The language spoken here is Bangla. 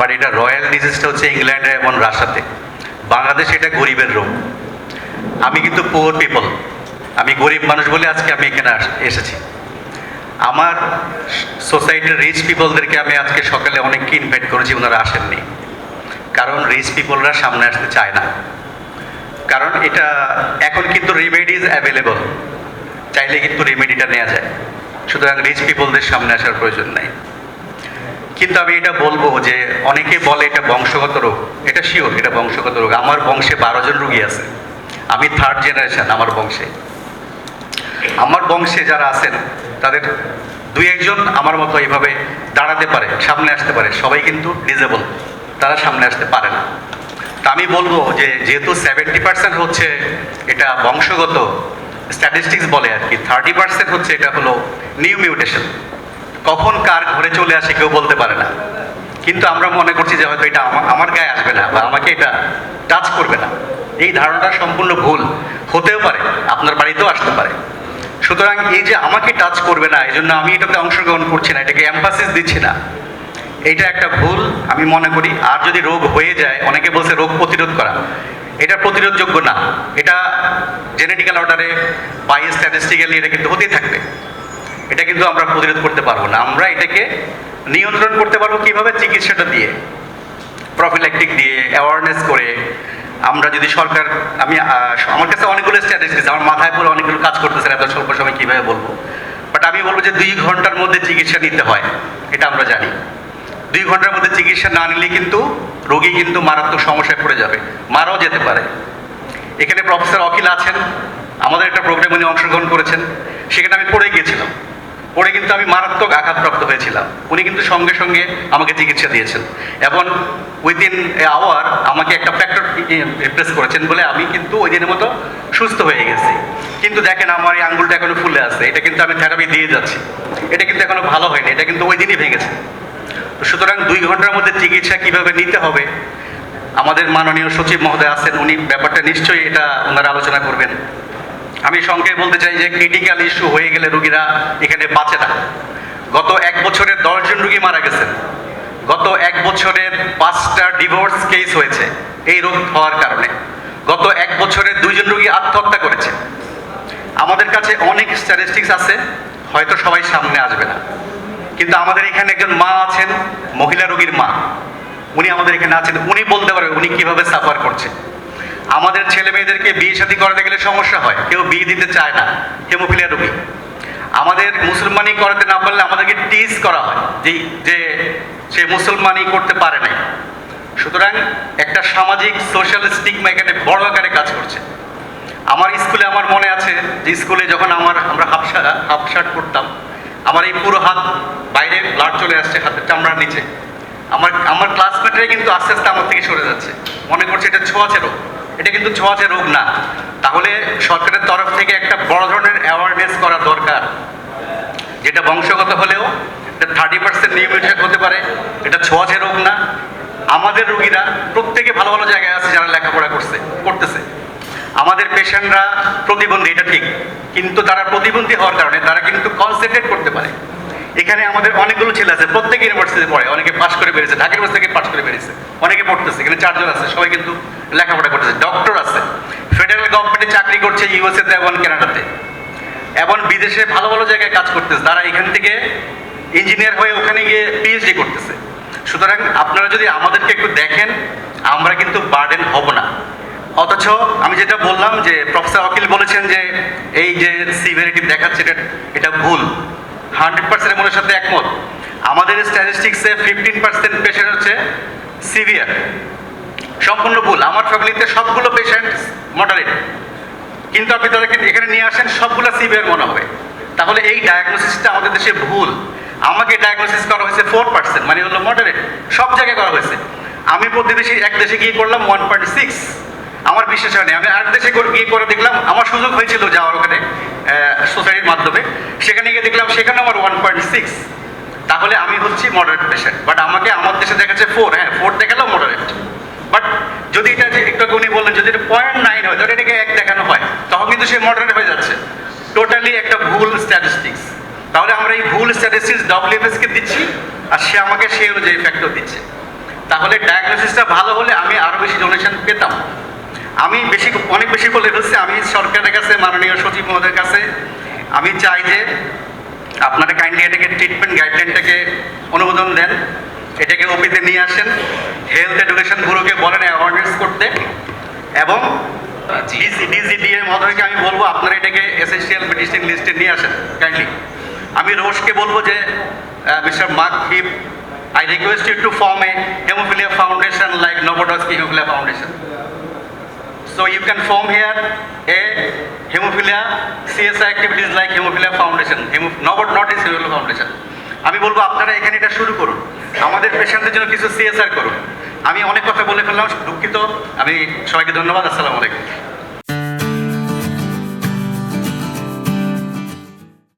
বাট এটা রয়্যাল ডিজিজটা হচ্ছে ইংল্যান্ডে এবং রাশিয়াতে। বাংলাদেশে এটা গরিবের রোগ আমি কিন্তু পুয়ার পিপল আমি গরিব মানুষ বলে আজকে আমি এখানে এসেছি। আমার সোসাইটির রিচ পিপলদেরকে আমি আজকে সকালে অনেককে ইনভাইট করেছি, ওনারা আসেননি। কারণ রিচ পিপলরা সামনে আসতে চায় না। কারণ এটা এখন কিন্তু রেমেডিজ অ্যাভেলেবল চাইলে কিন্তু রেমেডিটা নেওয়া যায়। সুতরাং রিচ পিপলদের সামনে আসার প্রয়োজন নাই। কিন্তু আমি এটা বলব যে অনেকে বলে এটা বংশগত রোগ। এটা শিওর এটা বংশগত রোগ। আমার বংশে বারো জন রুগী আছে। আমি থার্ড জেনারেশন আমার বংশে। আমার বংশে যারা আছেন, তাদের দুই একজন আমার মতো এইভাবে দাঁড়াতে পারে, সামনে আসতে পারে। সবাই কিন্তু ডিজেবল তারা সামনে আসতে পারে না। তা আমি বলব যে যেহেতু সেভেন্টি পার্সেন্ট হচ্ছে এটা বংশগত স্ট্যাটিস্টিক্স বলে আর কি থার্টি পার্সেন্ট হচ্ছে এটা হলো নিউ মিউটেশন কখন কার ঘরে চলে আসে কেউ বলতে পারে না। কিন্তু আমরা মনে করছি যে হয়তো এটা আমার গায়ে আসবে না বা আমাকে এটা টাচ করবে না। এই ধারণাটা সম্পূর্ণ ভুল। হতেও পারে, আপনার বাড়িতেও আসতে পারে। সুতরাং এই যে আমাকে টাচ করবে না, এই জন্য আমি এটাতে অংশগ্রহণ করছি না, এটাকে এম্পাসিস দিচ্ছি না। এটা একটা ভুল, আমি মনে করি। আর যদি রোগ হয়ে যায়, অনেকে বলছে রোগ প্রতিরোধ করা। এটা প্রতিরোধযোগ্য না। এটা জেনেটিক্যাল অর্ডারে বাই স্ট্যাটিস্টিক্যালি এটা কিন্তু হতেই থাকবে। এটা কিন্তু আমরা প্রতিরোধ করতে পারব না। আমরা এটাকে নিয়ন্ত্রণ করতে পারব কীভাবে? চিকিৎসাটা দিয়ে। প্রফিল্যাকটিক দিয়ে অ্যাওয়ারনেস করে। আমরা যদি সরকার, আমি আমার কাছে অনেকগুলো স্ট্র্যাটেজিস আমার মাথায় পুরো অনেকগুলো কাজ করতেছে, এত স্বল্প সময় কীভাবে বলব? বাট আমি বলব যে দুই ঘণ্টার মধ্যে চিকিৎসা নিতে হয়, এটা আমরা জানি। দুই ঘণ্টার মধ্যে চিকিৎসা না নিলে কিন্তু রোগী কিন্তু মারাত্মক সমস্যায় পড়ে যাবে। মারাও যেতে পারে। এখানে প্রফেসর অখিল আছেন। আমাদের একটা প্রোগ্রামে উনি অংশগ্রহণ করেছেন। সেখানে আমি পড়ে গিয়েছিলাম পড়ে কিন্তু আমি মারাত্মক আঘাতপ্রাপ্ত হয়েছিলাম। উনি কিন্তু সঙ্গে সঙ্গে আমাকে চিকিৎসা দিয়েছেন। এবং উইদিন এ আওয়ার আমাকে একটা ফ্যাক্টর রিপ্লেস করেছেন বলে আমি কিন্তু ওই দিনের মতো সুস্থ হয়ে গেছি। কিন্তু দেখেন আমার এই আঙ্গুলটা এখনও ফুলে আছে। এটা কিন্তু আমি থেরাপি দিয়ে যাচ্ছি। এটা কিন্তু এখনও ভালো হয়নি। এটা কিন্তু ওই দিনই ভেঙেছে। তো সুতরাং দুই ঘণ্টার মধ্যে চিকিৎসা কীভাবে নিতে হবে? আমাদের মাননীয় সচিব মহোদয় আছেন। উনি ব্যাপারটা নিশ্চয়ই এটা ওনারা আলোচনা করবেন। আমি সংক্ষেপে বলতে চাই যে ক্রিটিক্যাল ইস্যু হয়ে গেলে রুগীরা এখানে বাঁচে না। গত এক বছরে দশজন রুগী মারা গেছেন গত এক বছরে পাঁচটা ডিভোর্স কেস হয়েছে এই রোগ হওয়ার কারণে। গত এক বছরে দুইজন রুগী আত্মহত্যা করেছে। আমাদের কাছে অনেক স্ট্যাটিস্টিক্স আছে, হয়তো সবাই সামনে আসবে না। কিন্তু আমাদের এখানে একজন মা আছেন, মহিলা রোগীর মা। উনি আমাদের এখানে আছেন, উনি বলতে পারবে উনি কীভাবে সাফার করছে। আমাদের ছেলে মেয়েদেরকে বিয়ে শাদী করাতে গেলে সমস্যা হয়। কেউ বিয়ে দিতে চায় না, হেমোফিলিয়া রোগী। আমাদের মুসলমানি করাতে না পারলে আমাদেরকে টিজ করা হয় যে সে মুসলমানি করতে পারে নাই। সুতরাং একটা সামাজিক সোশ্যাল স্টিগমা এখানে বড় আকারে কাজ করছে। আমার স্কুলে আমার মনে আছে যে, স্কুলে যখন আমার, আমরা হাফ হাফ শার্ট পরতাম আমার এই পুরো হাত বাইরে ব্লাড চলে আসছে, হাতের চামড়ার নিচে। আমার আমার ক্লাসমেটরা কিন্তু আস্তে আস্তে আমার থেকে সরে যাচ্ছে। মনে করছে এটা ছোঁয়াচে রোগ। এটা কিন্তু ছোঁয়াচে রোগ না। তাহলে সরকারের তরফ থেকে একটা বড় ধরনের অ্যাওয়ারনেস করা দরকার। যেটা বংশগত হলেও এটা থার্টি পার্সেন্ট নিয়মিত হতে পারে, এটা ছোঁয়াচে রোগ না। আমাদের রুগীরা প্রত্যেকে ভালো ভালো জায়গায় আছে যারা লেখাপড়া করছে, করতেছে। আমাদের পেশেন্টরা প্রতিবন্ধী, এটা ঠিক। কিন্তু তারা প্রতিবন্ধী হওয়ার কারণে তারা কিন্তু কনসেন্ট্রেট করতে পারে। এখানে আমাদের অনেকগুলো ছেলে আছে, প্রত্যেক ইউনিভার্সিটিতে পড়ে, অনেকে পাশ করে বেরিয়েছে, ঢাকা ইউনিভার্সিটি থেকে পাশ করে বেরিয়েছে, অনেকে পড়তেছে, এখানে চারজন আছে, সবাই কিন্তু লেখাপড়া করতেছে ডক্টর আছে ফেডারেল গভর্নমেন্টে চাকরি করছে ইউএসএতে এবং কানাডাতে এবং বিদেশে ভালো ভালো জায়গায় কাজ করতেছে, তারা এখান থেকে ইঞ্জিনিয়ার হয়ে ওখানে গিয়ে পিএইচডি করতেছে। সুতরাং আপনারা যদি আমাদেরকে একটু দেখেন, আমরা কিন্তু বার্ডেন হব না। অথচ আমি যেটা বললাম যে প্রফেসর অকিল বলেছেন যে, এই যে সিভিয়ারিটি দেখাচ্ছে, এটা এটা ভুল। হান্ড্রেড পার্সেন্ট মনের সাথে একমত। আমাদের স্ট্যাটিস্টিক্সে ফিফটিন পার্সেন্ট পেশেন্ট হচ্ছে সিভিয়ার সম্পূর্ণ ভুল। আমার ফ্যামিলিতে সবগুলো পেশেন্ট মডারেট কিন্তু আপনি তাদেরকে এখানে নিয়ে আসেন, সবগুলো সিভিয়ার মনে হবে। তাহলে এই ডায়াগনোসিসটা আমাদের দেশে ভুল। আমাকে ডায়াগনোসিস করা হয়েছে ফোর পার্সেন্ট মানে হলো মডারেট সব জায়গায় করা হয়েছে। আমি প্রতিবেশী এক দেশে গিয়ে করলাম ওয়ান পয়েন্ট সিক্স আমার বিশ্বাস হয়নি আমি আর দেশে গিয়ে করে দেখলাম, আমার সুযোগ হয়েছিল যাওয়ার ওখানে। সোসাইটির মাধ্যমে। সেখানে গিয়ে দেখলাম সেখানে আমার ওয়ান পয়েন্ট সিক্স তাহলে আমি হচ্ছি মডারেট পেশেন্ট বাট আমাকে আমার দেশে দেখাচ্ছে ফোর হ্যাঁ ফোর দেখালেও মডারেট বাট যদি এটা যে একটু উনি বললেন, যদি এটা পয়েন্ট নাইন হয়, তাহলে এটাকে এক দেখানো হয়। তখন কিন্তু সে মডারেট হয়ে যাচ্ছে। টোটালি একটা ভুল স্ট্যাটিস্টিক্স তাহলে আমরা এই ভুল স্ট্যাটিস্টিক্স ডব্লিউএফএস কে দিচ্ছি, আর সে আমাকে সেই অনুযায়ী ফ্যাক্টর দিচ্ছে। তাহলে ডায়াগনোসিসটা ভালো হলে আমি আরও বেশি ডোনেশন পেতাম। আমি বেশি অনেক বেশি বলে ফেলছি। আমি সরকারের কাছে মাননীয় সচিব মহোদয়ের কাছে আমি চাই যে আপনারা কাইন্ডলি এটাকে ট্রিটমেন্ট গাইডলাইনটাকে অনুমোদন দেন এটাকে অফিসে নিয়ে আসেন হেলথ এডুকেশন ব্যুরোকে বলেন অ্যাওয়ারনেস করতে এবং ডিজিডিএ মহোদয়কে আমি বলব আপনারা এটাকে এসেন্সিয়াল মেডিসিন লিস্টে নিয়ে আসেন কাইন্ডলি আমি রোশকে বলব যে mister Mark Hip I request you to form a haemophilia foundation like নবোডস্কি haemophilia foundation So you can form here a hemophilia CSI activities like hemophilia foundation, No, not not is hemophilia foundation. আমি বলব আপনারা এখানে এটা শুরু করুন আমাদের পেশেন্টদের জন্য কিছু সিএসআর করুন আমি অনেক কথা বলে ফেললাম দুঃখিত আমি সবাইকে ধন্যবাদ আসসালামু আলাইকুম